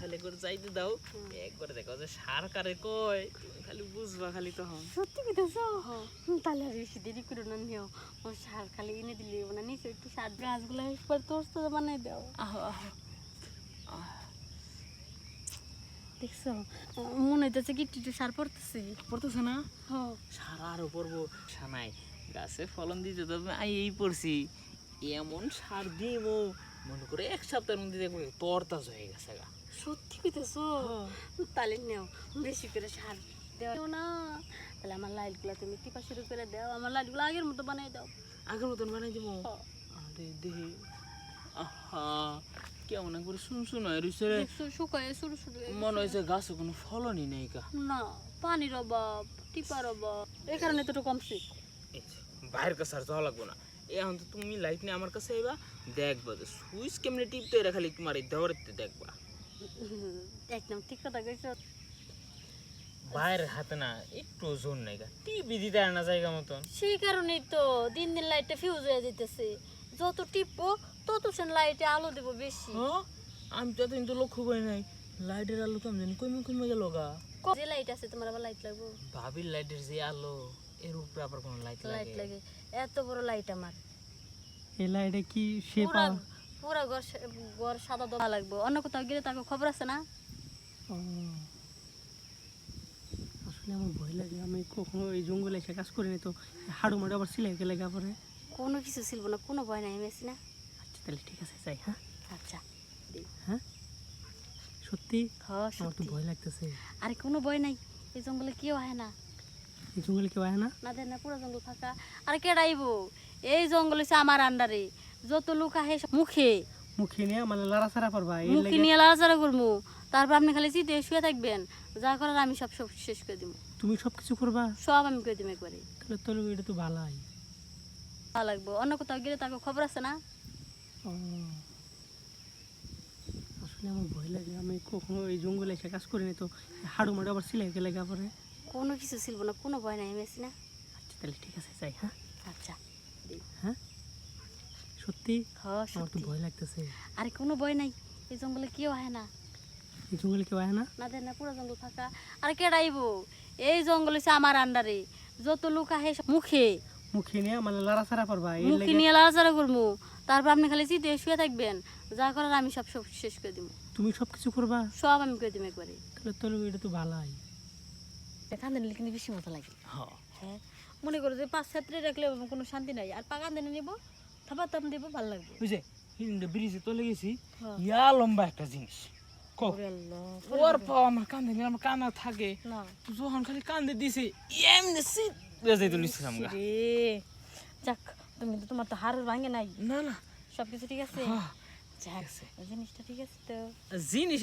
খালি করে যাইতে দাও। একবার দেখো যে সার কারে কয় খালি বুঝবা খালি তো। তখন সত্যি কইতেছ? তাহলে আর বেশি দেরি করো না নিও। ও সার খালি এনে দিলে না নিচে একটু সার গাছগুলো একবার তোর তো বানাই দাও। আহো আহো। দেখছ? মনে হইতেছে কি সার পড়তেছে। পড়তেছে না? হ। সার পড়ব। সানাই গাছে ফলন দিতে আই এই পড়ছি। এমন সার দিব মনে করে এক সপ্তাহের মধ্যে দেখব তরতাজ হয়ে গেছে গা। সত্যি কইতেছ? তাহলে নেও। বেশি করে সার দেও না। তাহলে আমার লাইটগুলো তুমি টিপা শুরু করে দাও। আমার লাইটগুলো আগের মতো বানাই দাও। আগের মতন বানাই দেবো। আরে দেখি আহা কেমন একবার শুন শুন হয়ে রইছে রে। শুকায় শুরু শুরু মনে হয়েছে গাছে কোনো ফলনই নেই কা না পানির অভাব টিপার অভাব। এই কারণে তো কমছে। বাইরের কাছে আর যাওয়া লাগবো না। এখন তো তুমি লাইট নিয়ে আমার কাছে আইবা দেখবা সুইচ কেমনে টিপতে খালি তোমার এই দেওয়ারতে দেখবা। একদম ঠিক কথা কইছো। বাইরের হাতে না একটু জোর নেই গা। টিপি দিতে আর না জায়গা মতন। সেই কারণেই তো দিন দিন লাইটটা ফিউজ হয়ে যেতেছে যত টিপবো তত সেন লাইটে আলো দেব বেশি। হ্যাঁ? আমি তো এতদিন তো লক্ষ্য করি নাই। লাইটের আলো কেমন জানি কমে কমে গেল গা। যে লাইট আছে তোমার আবার লাইট লাগবো? ভাবির লাইটের যে আলো এর উপরে আবার কোনো লাইট লাইট লাগে। লাগে। এত বড় লাইট আমার। এলা এটা কি সে পুরা ঘর ঘর সাদা দোলা লাগবো। অন্য কোথাও গেলে তাকে খবর আছে না? আসলে আমার ভয় লাগে আমি কখনো এই জঙ্গলে এসে কাজ করিনি তো হাড়ু মাড়ু আবার সিলাই গেলে পরে। কোনো কিছু ছিল না কোনো ভয় নাই আছি না। আচ্ছা তাহলে ঠিক আছে যাই হ্যাঁ? আচ্ছা হ্যাঁ? সত্যি? হ্যাঁ আমার তো সত্যি। ভয় লাগতেছে। আরে কোনো ভয় নাই এই জঙ্গলে কেউ হয় না। এই জঙ্গলে কেউ আয় না? না দেন না পুরো জঙ্গল ফাঁকা। আর কেডাইব এই জঙ্গল হচ্ছে আমার আন্ডারে। যত লোক আহে মুখে। মুখে নিয়ে মানে লাড়াছাড়া পারবা এই মুখে নিয়ে লাড়াচাড়া করব। তারপর আপনি খালি চিতে শুয়ে থাকবেন। যা করার আমি সব সব শেষ করে দিব। তুমি সব কিছু করবা? সব আমি করে দিব একবারে। তাহলে তোর এটা তো ভালোই। ভালো লাগবো। অন্য কোথাও গেলে তাকে খবর আছে না? আসলে আমার ভয় লাগে। আমি কখনো এই জঙ্গলে এসে কাজ করিনি তো। হাড়ু মাড়ু আবার সিলাই গেলে পরে। কোনো কিছু ছিল না। কোনো ভয় নাই আমি আছি না? আচ্ছা তাহলে ঠিক আছে যাই হ্যাঁ? আচ্ছা। হ্যাঁ? সত্যি? হ্যাঁ আমার তো ভয় লাগতেছে। আরে কোনো ভয় নাই এই জঙ্গলে কেউ হয় না। এই জঙ্গলে কেউ আয় না? না দেন না পুরো জঙ্গল ফাঁকা। আর কেডাইব এই জঙ্গল হচ্ছে আমার আন্ডারে। যত লোক আহে মুখে। মুখে নিয়ে মানে লাড়াছাড়া এই মুখে নিয়ে লাড়াচাড়া করব তারপর আপনি খালি চিতে শুয়ে থাকবেন। যা করার আমি সব সব শেষ করে দিব তুমি সব কিছু করবা? সব আমি করে দিব একবারে। তাহলে তোর এটা তো ভালোই। কান্দে নিলে কিন্তু বেশি মজা লাগে। হ্যাঁ। হ্যাঁ। মনে করো যে পাঁচ ছাত্রে রাখলে কোনো শান্তি নাই। আর পাকান দেনে নিবো? থাপা তাপ দেবো ভালো লাগবে। বুঝে হিন্দু ব্রিজে চলে গেছি হ্যাঁ। ইয়া লম্বা একটা জিনিস। ওরে পাও আমার কান্দে আমার কান্না থাকে। যখন খালি কান্দে দিছে এমনি সিট যাইতে নিছিলাম গা যাক তুমি তো তোমার তো হার ভাঙে নাই। না না। সব কিছু ঠিক আছে? হ্যাঁ, যাক জিনিসটা ঠিক আছে তো। জিনিস